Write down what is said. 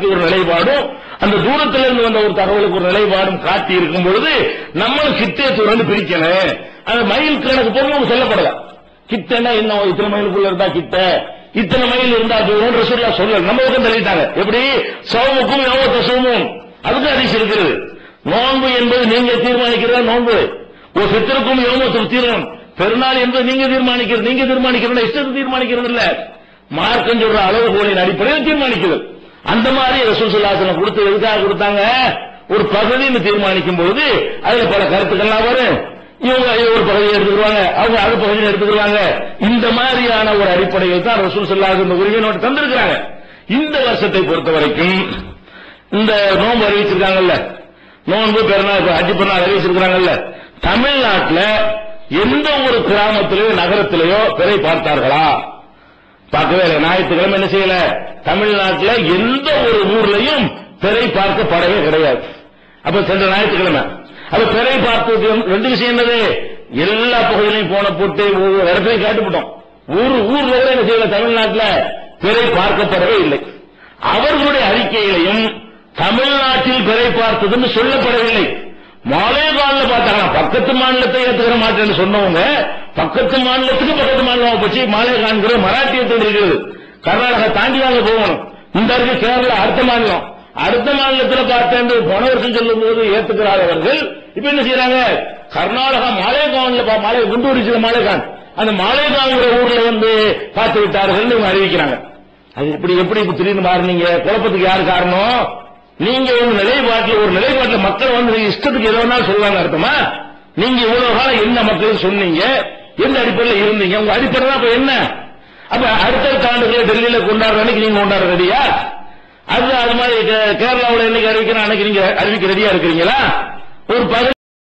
வார்த்தைக்கு ஒரு நிலைப்பாடும் அந்த தூரத்துல இருந்து வந்த ஒரு தகவலுக்கு ஒரு நிலைப்பாடும் காட்டி இருக்கும் பொழுது நம்மளும் கிட்டே தூரம் பிரிக்கணும். அந்த மயில் கணக்கு பொருள் நம்ம சொல்லப்படல. கிட்டனா என்ன இத்தனை மைலுக்குள்ள இருந்தா கிட்ட? இத்தனை மைல் இருந்தா தூரம் ரசூல்லா சொல்லல. நம்ம பக்கம் தள்ளிட்டாங்க? எப்படி? சோமுக்கும் யோகத்த சௌமும் அதுக்கு அதிசயம் இருக்கிறது. நோன்பு என்பது நீங்க தீர்மானிக்கிறதா நோன்பு? ஒரு சித்தருக்கும் யோகத்தும் தீர்மானம். பெருநாள் என்பது நீங்க தீர்மானிக்கிறது நீங்க தீர்மானிக்கிறது இஷ்டத்தை தீர்மானிக்கிறது இல்ல மார்க்கம் சொல்ற அளவுகோலின் அடிப்படையில் தீர்மானிக்கிறது. அந்த மாதிரி ரசூல் சுல்லாசனம் கொடுத்து எதுக்காக கொடுத்தாங்க? ஒரு பகுதின்னு தீர்மானிக்கும் போது அதுல பல கருத்துக்கள்லாம் வரும். இவங்க ஒரு பகுதியை எடுத்துக்கிறாங்க அவங்க அது பகுதியை எடுத்துக்கிறாங்க இந்த மாதிரியான ஒரு அடிப்படையில் தான் ரசூல் சொல்லாத இந்த உரிமை நோட்டு தந்திருக்கிறாங்க. இந்த வருஷத்தை பொறுத்த வரைக்கும் இந்த நோன்பு அறிவிச்சிருக்காங்கல்ல. நோன்பு பெருநாள் அஜி பெருநாள் அறிவிச்சிருக்காங்கல்ல தமிழ்நாட்டுல எந்த ஒரு கிராமத்திலேயோ நகரத்திலேயோ பிறை பார்த்தார்களா? பார்க்கவே இல்லை. ஞாயிற்றுக்கிழமை என்ன செய்யல? தமிழ்நாட்டுல எந்த ஒரு ஊர்லயும் பிறை பார்க்கப்படவே கிடையாது. அப்ப சென்ற ஞாயிற்றுக்கிழமை. அப்ப திரை பார்த்ததுக்கு ரெண்டு விஷயம் என்னது? எல்லா பகுதியிலையும் போன போட்டு ஒவ்வொரு இடத்துலையும் கேட்டுவிட்டோம். ஊர் ஊர்ல கூட என்ன செய்யல? தமிழ்நாட்டுல திரை பார்க்கப்படவே இல்லை. அவர்களுடைய அறிக்கையிலையும் தமிழ்நாட்டில் பிறை பார்த்ததுன்னு சொல்லப்படவில்லை. மாலே காலில் பார்த்தாங்க பக்கத்து மாநிலத்தை ஏத்துக்கிற மாட்டேன்னு சொன்னவங்க பக்கத்து மாநிலத்துக்கு பக்கத்து மாநிலம் போச்சு மாலே காண்கிற மராட்டியத்தில் இருக்கிறது கர்நாடகா தாண்டி வாங்க போகணும். இந்த இருக்கு கேரளா அடுத்த மாநிலம். அடுத்த மாநிலத்தில் பார்த்தேன் போன வருஷம் சொல்லும் போது ஏத்துக்கிறாதவர்கள் இப்ப என்ன செய்யறாங்க? கர்நாடகா மாலேகான்ல பா- மாலே குண்டூரிச்சில மாலைகான் அந்த மாலேகான்ங்கிற ஊர்ல வந்து பார்த்து விட்டார்கள் இவங்க அறிவிக்கிறாங்க. அது எப்படி எப்படி திடீர்னு மாறுனீங்க? குழப்பத்துக்கு யாரு காரணம்? நீங்க ஒரு நிலைப்பாட்டில் ஒரு நிலைப்பாட்டில் மக்கள் வந்து இஷ்டத்துக்கு எது சொல்லுவாங்க அர்த்தமா? நீங்க இவ்வளவு காலம் என்ன மக்கள் சொன்னீங்க? எந்த அடிப்படையில் இருந்தீங்க? உங்க அடிப்படை தான் அப்ப என்ன? அப்ப அடுத்த ஆண்டுகளை டெல்லியில கொண்டாடுற அன்னைக்கு நீங்க கொண்டாட ரெடியா? அது அது மாதிரி கேரளாவில் கேரளாவுல என்னைக்கு அறிவிக்கிறேன் அன்னைக்கு நீங்க அறிவிக்க ரெடியா இருக்கிறீங்களா? ஒரு பகுதி